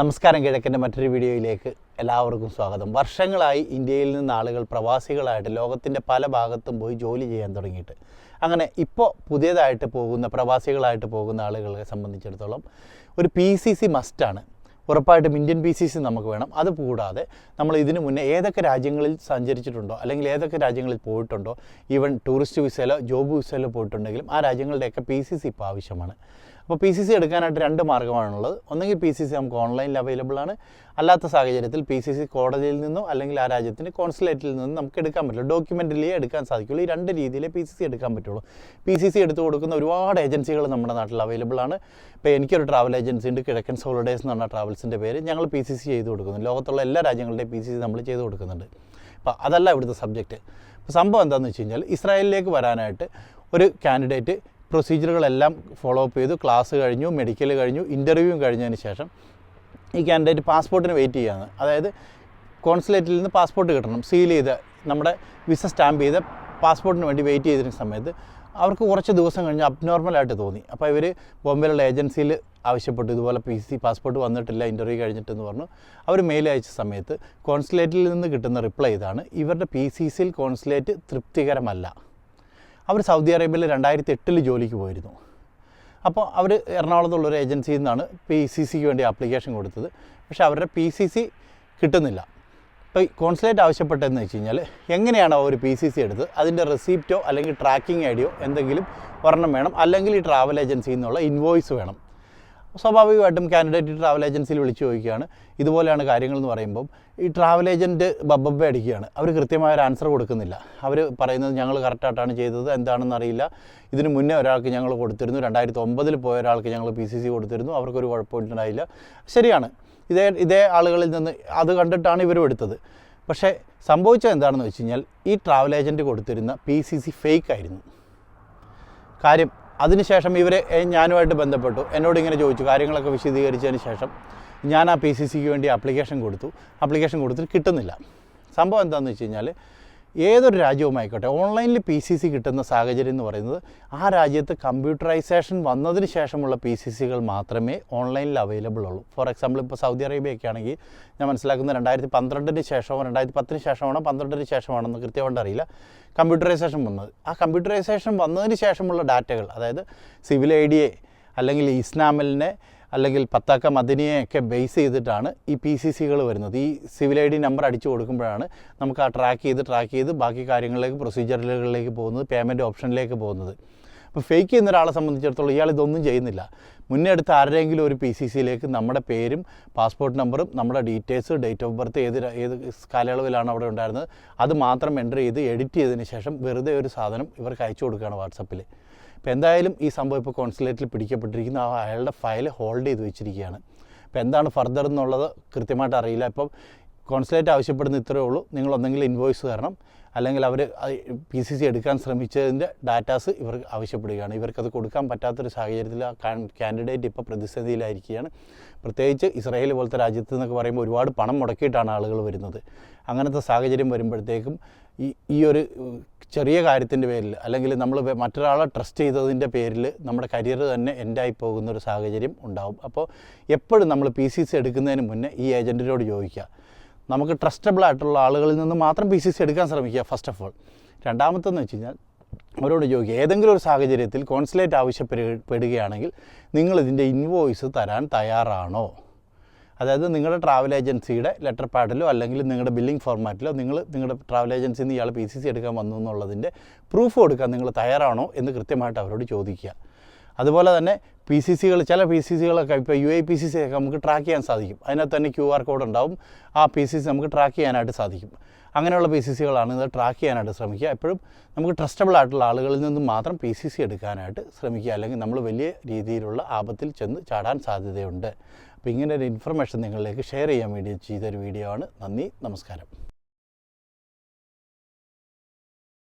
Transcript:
നമസ്കാരം കിഴക്കന്റെ മറ്റൊരു വീഡിയോയിലേക്ക് എല്ലാവർക്കും സ്വാഗതം. വർഷങ്ങളായി ഇന്ത്യയിൽ നിന്ന് ആളുകൾ പ്രവാസികളായിട്ട് ലോകത്തിന്റെ പല ഭാഗത്തും പോയി ജോലി ചെയ്യാൻ തുടങ്ങിയിട്ട്. അങ്ങനെ ഇപ്പോൾ പുതിയതായിട്ട് പോകുന്ന പ്രവാസികളായിട്ട് പോകുന്ന ആളുകളെ സംബന്ധിച്ചിടത്തോളം ഒരു പി സി സി മസ്റ്റാണ് ഉറപ്പായിട്ടും ഇന്ത്യൻ പി സി സി നമുക്ക് വേണം. അതുകൂടാതെ നമ്മൾ ഇതിനു മുന്നേ ഏതൊക്കെ രാജ്യങ്ങളിൽ സഞ്ചരിച്ചിട്ടുണ്ടോ അല്ലെങ്കിൽ ഏതൊക്കെ രാജ്യങ്ങളിൽ പോയിട്ടുണ്ടോ ഈവൻ ടൂറിസ്റ്റ് വിസയിലോ ജോബ് വിസയിലോ പോയിട്ടുണ്ടെങ്കിലും ആ രാജ്യങ്ങളുടെയൊക്കെ പി സി സി ഇപ്പോൾ ആവശ്യമാണ്. അപ്പോൾ പി സി സി എടുക്കാനായിട്ട് രണ്ട് മാർഗമാണുള്ളത് ഒന്നെങ്കിൽ പി സി സി നമുക്ക് ഓൺലൈനിൽ അവൈലബിൾ ആണ്. അല്ലാത്ത സാഹചര്യത്തിൽ പി സി സി കോടതിയിൽ നിന്നോ അല്ലെങ്കിൽ ആ രാജ്യത്തിന്റെ കോൺസുലേറ്റിൽ നിന്നും നമുക്ക് എടുക്കാൻ പറ്റുള്ളൂ ഡോക്യുമെന്റിലേ എടുക്കാൻ സാധിക്കുള്ളൂ. ഈ രണ്ട് രീതിയിലേ പി സി സി എടുക്കാൻ പറ്റുള്ളൂ. പി സി സി എടുത്തു കൊടുക്കുന്ന ഒരുപാട് ഏജൻസികൾ നമ്മുടെ നാട്ടിൽ അവൈലബിൾ ആണ്. ഇപ്പോൾ എനിക്കൊരു ട്രാവൽ ഏജൻസി ഉണ്ട് കിഴക്കൻ ഹോളിഡേയ്സ് എന്ന് പറഞ്ഞ ട്രാവൽസിന്റെ പേര്. ഞങ്ങൾ പി സി സി ചെയ്ത് കൊടുക്കുന്നു. ലോകത്തുള്ള എല്ലാ രാജ്യങ്ങളുടെയും പി സി സി നമ്മൾ ചെയ്ത് കൊടുക്കുന്നുണ്ട്. അപ്പോൾ അതല്ല ഇവിടുത്തെ സബ്ജക്റ്റ് അപ്പോൾ സംഭവം എന്താണെന്ന് വെച്ച് കഴിഞ്ഞാൽ ഇസ്രായേലിലേക്ക് വരാനായിട്ട് ഒരു കാൻഡിഡേറ്റ് പ്രൊസീജിയറുകളെല്ലാം ഫോളോ അപ്പ് ചെയ്തു ക്ലാസ് കഴിഞ്ഞു മെഡിക്കൽ കഴിഞ്ഞു ഇന്റർവ്യൂ കഴിഞ്ഞതിന് ശേഷം ഈ കാൻഡിഡേറ്റ് പാസ്പോർട്ടിന് വെയിറ്റ് ചെയ്യാണ് അതായത് കോൺസുലേറ്റിൽ നിന്ന് പാസ്പോർട്ട് കിട്ടണം സീൽ ചെയ്ത് നമ്മുടെ വിസ സ്റ്റാമ്പ് ചെയ്ത് പാസ്പോർട്ടിന് വേണ്ടി വെയിറ്റ് ചെയ്തിരുന്ന സമയത്ത് അവർക്ക് കുറച്ച് ദിവസം കഴിഞ്ഞ് അബ്നോർമലായിട്ട് തോന്നി. അപ്പോൾ ഇവർ ബോംബെയിലുള്ള ഏജൻസിയിൽ ആവശ്യപ്പെട്ടു ഇതുപോലെ പി സി പാസ്പോർട്ട് വന്നിട്ടില്ല ഇന്റർവ്യൂ കഴിഞ്ഞിട്ടെന്ന് പറഞ്ഞു. അവർ മെയിൽ അയച്ച സമയത്ത് കോൺസുലേറ്റിൽ നിന്ന് കിട്ടുന്ന റിപ്ലൈ ഇതാണ് ഇവരുടെ പി സി സിയിൽ കോൺസുലേറ്റ് തൃപ്തികരമല്ല. അവർ സൗദി അറേബ്യയിൽ രണ്ടായിരത്തി എട്ടിൽ ജോലിക്ക് പോയിരുന്നു. അപ്പോൾ അവർ എറണാകുളത്തുള്ള ഒരു ഏജൻസിയിൽ നിന്നാണ് പി സി സിക്ക് വേണ്ടി ആപ്ലിക്കേഷൻ കൊടുത്തത്. പക്ഷേ അവരുടെ പി സി സി കിട്ടുന്നില്ല. ഇപ്പോൾ കോൺസുലേറ്റ് ആവശ്യപ്പെട്ടതെന്ന് വെച്ച് കഴിഞ്ഞാൽ എങ്ങനെയാണ് അവർ പി സി സി എടുത്തത്? അതിന്റെ റെസിപ്റ്റോ അല്ലെങ്കിൽ ട്രാക്കിംഗ് ഐ ഡിയോ എന്തെങ്കിലും ഒരെണ്ണം വേണം. അല്ലെങ്കിൽ ഈ ട്രാവൽ ഏജൻസിയിൽ നിന്നുള്ള ഇൻവോയ്സ് വേണം. സ്വാഭാവികമായിട്ടും കാൻഡിഡേറ്റ് ട്രാവൽ ഏജൻസിയിൽ വിളിച്ചു ചോദിക്കുകയാണ്. ഇതുപോലെയാണ് കാര്യങ്ങൾ എന്ന് പറയുമ്പം ഈ ട്രാവൽ ഏജന്റ് ബബ്ബബ്ബ അടിക്കുകയാണ്. അവർ കൃത്യമായ ഒരു ആൻസർ കൊടുക്കുന്നില്ല. അവർ പറയുന്നത് ഞങ്ങൾ കറക്റ്റായിട്ടാണ് ചെയ്തത് എന്താണെന്ന് അറിയില്ല. ഇതിന് മുന്നേ ഒരാൾക്ക് ഞങ്ങൾ കൊടുത്തിരുന്നു. രണ്ടായിരത്തി ഒമ്പതിൽ പോയ ഒരാൾക്ക് ഞങ്ങൾ പി സി സി കൊടുത്തിരുന്നു. അവർക്കൊരു കുഴപ്പമുണ്ടായില്ല ശരിയാണ്. ഇതേ ഇതേ ആളുകളിൽ നിന്ന് അത് കണ്ടിട്ടാണ് ഇവരും എടുത്തത്. പക്ഷേ സംഭവിച്ചത് എന്താണെന്ന് വെച്ച് കഴിഞ്ഞാൽ ഈ ട്രാവൽ ഏജന്റ് കൊടുത്തിരുന്ന പി സി സി ഫേക്ക് ആയിരുന്നു. കാര്യം അതിനുശേഷം ഇവരെ ഞാനുമായിട്ട് ബന്ധപ്പെട്ടു. എന്നോട് ഇങ്ങനെ ചോദിച്ചു കാര്യങ്ങളൊക്കെ വിശദീകരിച്ചതിന് ശേഷം ഞാൻ ആ പി സി സിക്ക് വേണ്ടി ആപ്ലിക്കേഷൻ കൊടുത്തു. ആപ്ലിക്കേഷൻ കൊടുത്തിട്ട് കിട്ടുന്നില്ല. സംഭവം എന്താണെന്ന് വെച്ച് കഴിഞ്ഞാൽ ഏതൊരു രാജ്യവുമായിക്കോട്ടെ ഓൺലൈനിൽ പി സി സി കിട്ടുന്ന സാഹചര്യം എന്ന് പറയുന്നത് ആ രാജ്യത്ത് കമ്പ്യൂട്ടറൈസേഷൻ വന്നതിന് ശേഷമുള്ള പി സി സികൾ മാത്രമേ ഓൺലൈനിൽ അവൈലബിൾ ഉള്ളൂ. ഫോർ എക്സാമ്പിൾ ഇപ്പോൾ സൗദി അറേബ്യയൊക്കെ ആണെങ്കിൽ ഞാൻ മനസ്സിലാക്കുന്നത് രണ്ടായിരത്തി പന്ത്രണ്ടിന് ശേഷമോ രണ്ടായിരത്തി പത്തിന് ശേഷമാണോ പന്ത്രണ്ടിന് ശേഷമാണെന്ന് കൃത്യമായിട്ട് അറിയില്ല. കമ്പ്യൂട്ടറൈസേഷൻ വന്നത്. ആ കമ്പ്യൂട്ടറൈസേഷൻ വന്നതിന് ശേഷമുള്ള ഡാറ്റകൾ അതായത് സിവിൽ ഐ ഡിയെ അല്ലെങ്കിൽ ഇസ്നാമലിനെ അല്ലെങ്കിൽ പത്താക്ക മദിനിയെയൊക്കെ ബേസ് ചെയ്തിട്ടാണ് ഈ പി സി സികൾ വരുന്നത്. ഈ സിവിൽ ഐ ഡി നമ്പർ അടിച്ചു കൊടുക്കുമ്പോഴാണ് നമുക്ക് ആ ട്രാക്ക് ചെയ്ത് ട്രാക്ക് ചെയ്ത് ബാക്കി കാര്യങ്ങളിലേക്ക് പ്രൊസീജിയറുകളിലേക്ക് പോകുന്നത് പേയ്മെന്റ് ഓപ്ഷനിലേക്ക് പോകുന്നത്. അപ്പോൾ ഫേക്ക് ചെയ്യുന്ന ഒരാളെ സംബന്ധിച്ചിടത്തോളം ഇയാൾ ഇതൊന്നും ചെയ്യുന്നില്ല. മുന്നേ എടുത്ത് ആരുടെയെങ്കിലും ഒരു പി സി സിയിലേക്ക് നമ്മുടെ പേരും പാസ്പോർട്ട് നമ്പറും നമ്മുടെ ഡീറ്റെയിൽസ് ഡേറ്റ് ഓഫ് ബർത്ത് ഏത് ഏത് കാലയളവിലാണ് അവിടെ ഉണ്ടായിരുന്നത് അത് മാത്രം എന്റർ ചെയ്ത് എഡിറ്റ് ചെയ്തതിന് ശേഷം വെറുതെ ഒരു സാധനം ഇവർക്ക് അയച്ചു കൊടുക്കുകയാണ് വാട്സപ്പിൽ ഇപ്പോൾ എന്തായാലും ഈ സംഭവം ഇപ്പോൾ കോൺസുലേറ്റിൽ പിടിക്കപ്പെട്ടിരിക്കുന്ന ആ അയാളുടെ ഫയൽ ഹോൾഡ് ചെയ്ത് വെച്ചിരിക്കുകയാണ്. അപ്പോൾ എന്താണ് ഫർദർ എന്നുള്ളത് കൃത്യമായിട്ട് അറിയില്ല. ഇപ്പം കോൺസുലേറ്റ് ആവശ്യപ്പെടുന്ന ഇത്രയേ ഉള്ളൂ. നിങ്ങൾ ഒന്നെങ്കിൽ ഇൻവോയ്സ് തരണം. അല്ലെങ്കിൽ അവർ പി സി സി എടുക്കാൻ ശ്രമിച്ചതിന്റെ ഡാറ്റാസ് ഇവർ ആവശ്യപ്പെടുകയാണ്. ഇവർക്കത് കൊടുക്കാൻ പറ്റാത്തൊരു സാഹചര്യത്തിൽ ആ കാൻഡിഡേറ്റ് ഇപ്പോൾ പ്രതിസന്ധിയിലായിരിക്കുകയാണ്. പ്രത്യേകിച്ച് ഇസ്രായേൽ പോലത്തെ രാജ്യത്ത് എന്നൊക്കെ പറയുമ്പോൾ ഒരുപാട് പണം മുടക്കിയിട്ടാണ് ആളുകൾ വരുന്നത്. അങ്ങനത്തെ സാഹചര്യം വരുമ്പോഴത്തേക്കും ഈ ഈ ഒരു ചെറിയ കാര്യത്തിന്റെ പേരിൽ അല്ലെങ്കിൽ നമ്മൾ മറ്റൊരാളെ ട്രസ്റ്റ് ചെയ്തതിന്റെ പേരിൽ നമ്മുടെ കരിയർ തന്നെ എൻഡായി പോകുന്ന ഒരു സാഹചര്യം ഉണ്ടാവും. അപ്പോൾ എപ്പോഴും നമ്മൾ പി സി സി എടുക്കുന്നതിന് മുന്നേ ഈ ഏജന്റിനോട് ചോദിക്കുക. നമുക്ക് ട്രസ്റ്റബിൾ ആയിട്ടുള്ള ആളുകളിൽ നിന്ന് മാത്രം പി സി സി എടുക്കാൻ ശ്രമിക്കുക ഫസ്റ്റ് ഓഫ് ഓൾ രണ്ടാമത്തെന്ന് വെച്ച് കഴിഞ്ഞാൽ അവരോട് ചോദിക്കുക ഏതെങ്കിലും ഒരു സാഹചര്യത്തിൽ കോൺസുലേറ്റ് ആവശ്യപ്പെടുകയാണെങ്കിൽ നിങ്ങളിതിന്റെ ഇൻവോയ്സ് തരാൻ തയ്യാറാണോ? അതായത് നിങ്ങളുടെ ട്രാവൽ ഏജൻസിയുടെ ലെറ്റർ പാഡിലോ അല്ലെങ്കിൽ നിങ്ങളുടെ ബില്ലിംഗ് ഫോർമാറ്റിലോ നിങ്ങൾ നിങ്ങളുടെ ട്രാവൽ ഏജൻസിയിൽ നിന്ന് ഇയാൾ പി സി സി എടുക്കാൻ വന്നു എന്നുള്ളതിന്റെ പ്രൂഫ് കൊടുക്കാൻ നിങ്ങൾ തയ്യാറാണോ എന്ന് കൃത്യമായിട്ട് അവരോട് ചോദിക്കുക. അതുപോലെ തന്നെ പി സി സികൾ ചില പി സി സികളൊക്കെ ഇപ്പോൾ U I P C C ഒക്കെ നമുക്ക് ട്രാക്ക് ചെയ്യാൻ സാധിക്കും. അതിനകത്ത് തന്നെ ക്യു ആർ കോഡ് ഉണ്ടാവും. ആ പി സി സി നമുക്ക് ട്രാക്ക് ചെയ്യാനായിട്ട് സാധിക്കും. അങ്ങനെയുള്ള പി സി സികളാണ് ഇത് ട്രാക്ക് ചെയ്യാനായിട്ട് ശ്രമിക്കുക. എപ്പോഴും നമുക്ക് ട്രസ്റ്റബിൾ ആയിട്ടുള്ള ആളുകളിൽ നിന്ന് മാത്രം പി സി സി എടുക്കാനായിട്ട് ശ്രമിക്കുക. അല്ലെങ്കിൽ നമ്മൾ വലിയ രീതിയിലുള്ള ആപത്തിൽ ചെന്ന് ചാടാൻ സാധ്യതയുണ്ട്. അപ്പോൾ ഇങ്ങനെ ഒരു ഇൻഫർമേഷൻ നിങ്ങളിലേക്ക് ഷെയർ ചെയ്യാൻ വേണ്ടി ചെയ്തൊരു വീഡിയോ ആണ്. നന്ദി നമസ്കാരം.